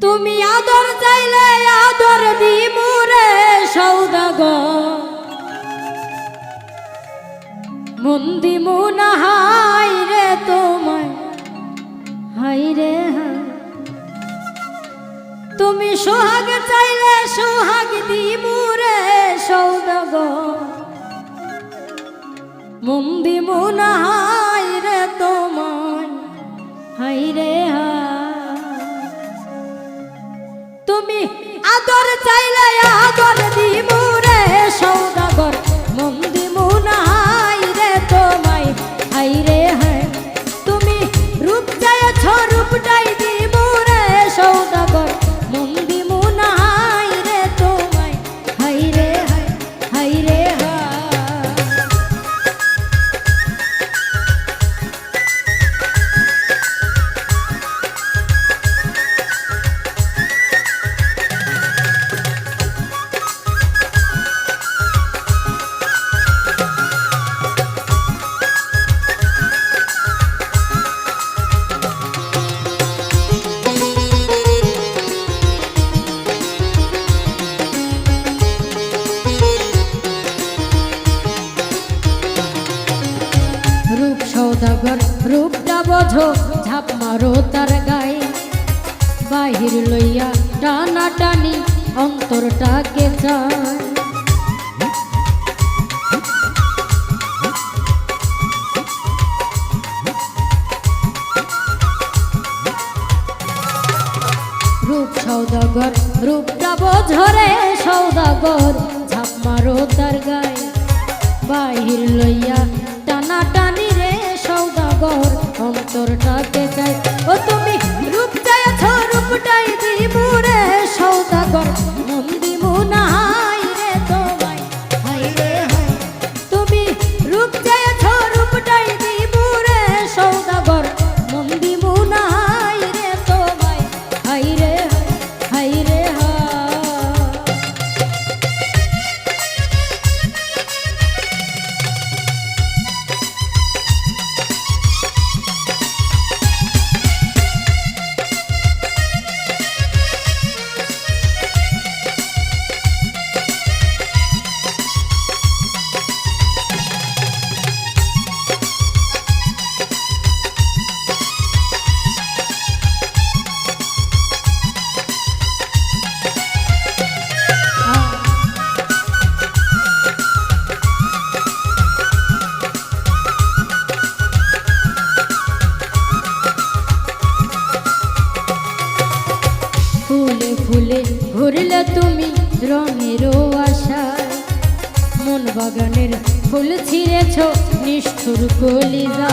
তুমি আদর চাইলে আদর দিমুরে সৌদাগ মন্দি মুনা হাই রে তোমায়, হাই রে তুমি সোহাগ চাইলে সোহাগ দিমুরে সৌদাগ মন্দি মুনা হাই আদর চাইলে আদর দিমু। সৌদাগর রূপটা বোঝো, ঝাপ মারো তার গায়ে। বাহির লইয়া টানা টানি অন্তরটাকে চায় রূপ সৌদাগর, রূপটা বোঝরে সৌদাগর, ঝাপ মারো তার গায়ে। ফুলে ঘুরলে তুমি রঙেরও আশায়। মন বাগানের ফুল ছিঁড়েছ নিষ্ঠুর কলিজা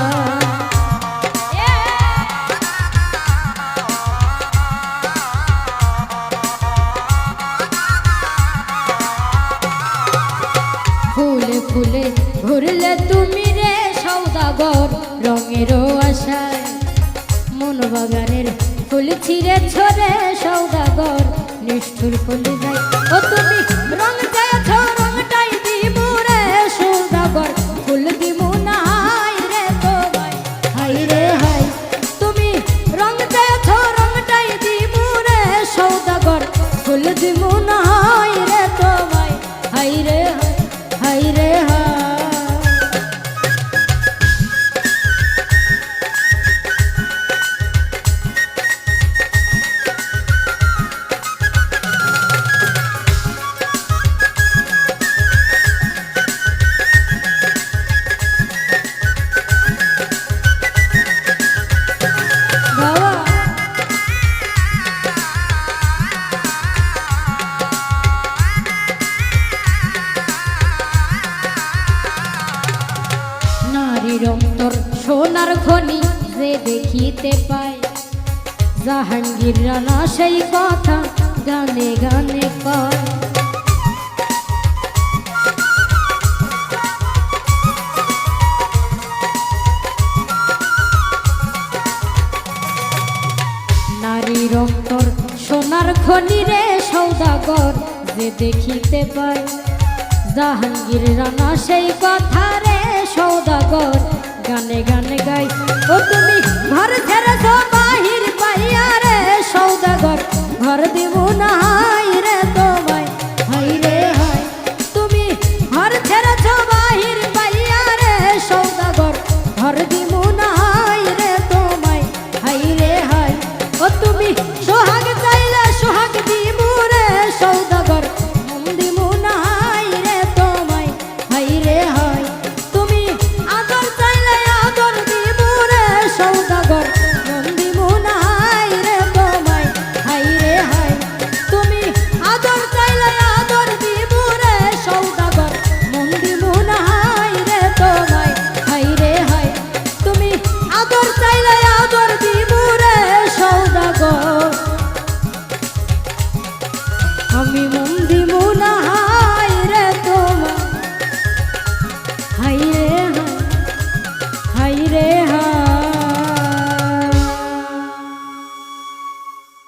ফুলে ফুলে ঘুরলে তুমি রে সৌদাগর রঙেরও আশায়। মন বাগানের ফুল ছিঁড়ে ছড়ে সৌদাগর। নিষ্ঠুর ফুল যায় ও তুমি নারীর অন্তর সোনার খনি যে দেখিতে পায়। জাহাঙ্গীর রানা সেই কথা গানে গানে কয়। নারীর অন্তর সোনার খনি রে সৌদাগর যে দেখিতে পায়। জাহাঙ্গীর রানা সেই কথা রে সৌদাগর গান গাই। ও তুমি ঘর ছেড়ে বাহির পাইয়া রে সৌদাগর। ঘর না। 收到。